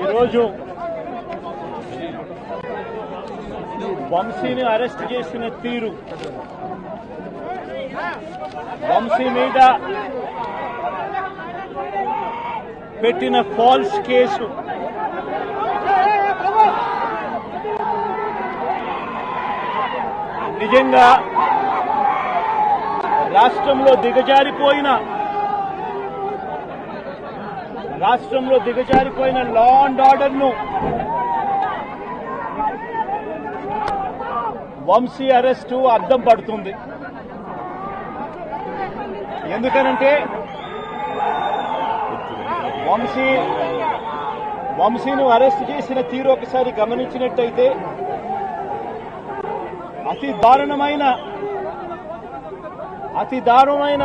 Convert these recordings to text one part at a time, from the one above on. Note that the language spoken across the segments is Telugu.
ఈరోజు వంశీని అరెస్ట్ చేసిన తీరు. వంశీ మీద పెట్టిన ఫాల్స్ కేసు. నిజంగా రాష్ట్రంలో దిగజారిపోయిన రాష్ట్రంలో దిగజారిపోయిన లా అండ్ ఆర్డర్ను వంశీ అరెస్టు అద్దం పడుతుంది. ఎందుకనంటే వంశీ వంశీను అరెస్ట్ చేసిన తీరు ఒకసారి గమనించినట్టయితే అతి దారుణమైన అతి దారుణమైన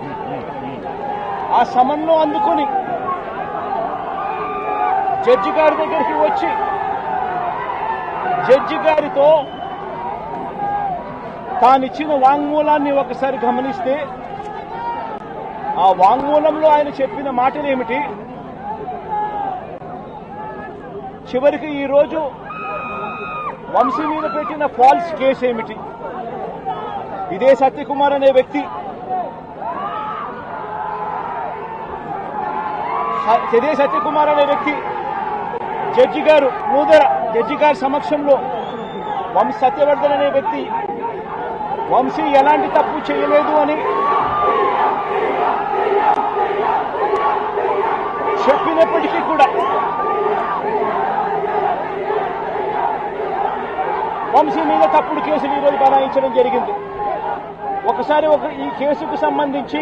ఆ సమన్ను అందుకొని జడ్జి గారి దగ్గరికి వచ్చి జడ్జి గారితో తానిచ్చిన వాంగ్మూలాన్ని ఒకసారి గమనిస్తే ఆ వాంగ్మూలంలో ఆయన చెప్పిన మాటలు ఏమిటి చివరికి ఈ రోజు వంశీ మీద పెట్టిన ఫాల్స్ కేసు ఏమిటి ఇదే సత్యకుమార్ అనే వ్యక్తి స- సత్యకుమార్ అనే వ్యక్తి జడ్జి గారు నూదర జడ్జి గారి సమక్షంలో వంశ సత్యవర్ధన్ అనే వ్యక్తి వంశీ ఎలాంటి తప్పు చేయలేదు అని చెప్పినప్పటికీ కూడా వంశీ మీద తప్పుడు కేసులు ఈరోజు బనాయించడం జరిగింది. ఒకసారి ఒక ఈ కేసుకు సంబంధించి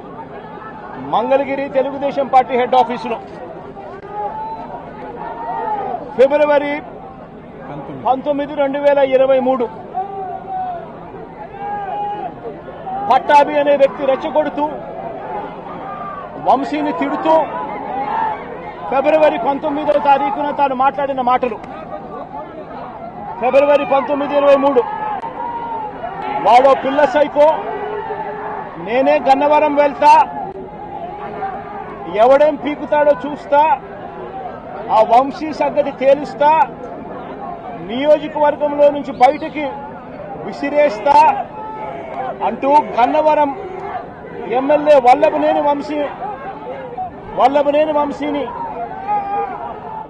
మంగళగిరి తెలుగుదేశం పార్టీ హెడ్ ఆఫీసులో. ఫిబ్రవరి పంతొమ్మిది రెండు వేల ఇరవై మూడు. పట్టాభి అనే వ్యక్తి రెచ్చగొడుతూ వంశీని తిడుతూ ఫిబ్రవరి పంతొమ్మిదవ తారీఖున తాను మాట్లాడిన మాటలు. ఫిబ్రవరి పంతొమ్మిది ఇరవై మూడు. వాడో పిల్ల సైకో నేనే గన్నవరం వెళ్తా ఎవడేం పీకుతాడో చూస్తా ఆ వంశీ సంగతి తేలుస్తా నియోజకవర్గంలో నుంచి బయటికి విసిరేస్తా అంటూ గన్నవరం ఎమ్మెల్యే వల్లభనేని వంశీ వల్లభనేని వంశీని